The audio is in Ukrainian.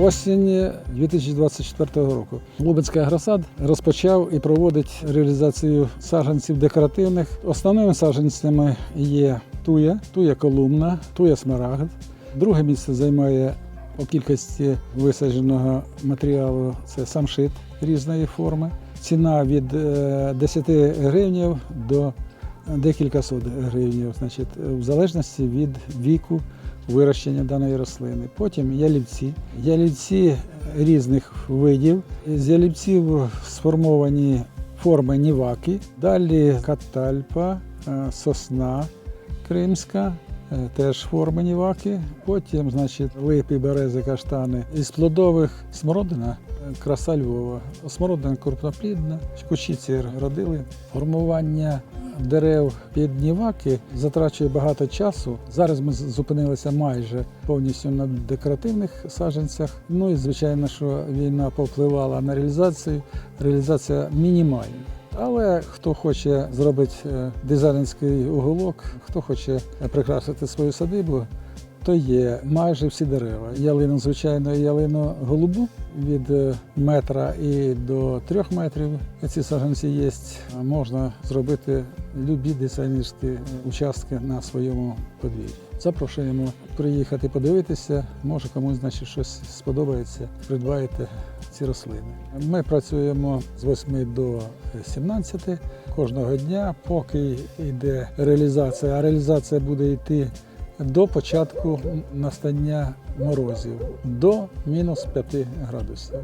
осінь 2024 року. Лубенський агросад розпочав і проводить реалізацію саджанців декоративних. Основними саджанцями є туя, туя колумна, туя смарагд. Друге місце займає по кількості висадженого матеріалу це самшит різної форми. Ціна від е, 10 гривнів до декілька сот гривнів, значить, в залежності від віку вирощення даної рослини. Потім ялівці. Ялівці різних видів. З ялівців сформовані форми ніваки, далі катальпа, е, сосна кримська. е, Теж форми ніваки, потім, значить, липи, берези, каштани. Із плодових смородина, е, краса Львова. Смородина крупноплідна, кучиці родили. Формування дерев під ніваки затрачує багато часу. Зараз ми зупинилися майже повністю на декоративних саджанцях. Ну і звичайно, що війна повпливала на реалізацію. Реалізація мінімальна. Але хто хоче зробити е, дизайнерський уголок, хто хоче прикрасити свою садибу, то є майже всі дерева. Ялину, звичайно, ялину голубу від е, метра і до трьох метрів. Ці саджанці є. Можна зробити любі дизайнерські участки на своєму подвір'ї. Запрошуємо приїхати подивитися. Може комусь значить щось сподобається. Придбаєте ці рослини. Ми працюємо з 8 до 17 кожного дня, поки йде реалізація. А реалізація буде йти до початку настання морозів до мінус 5 градусів.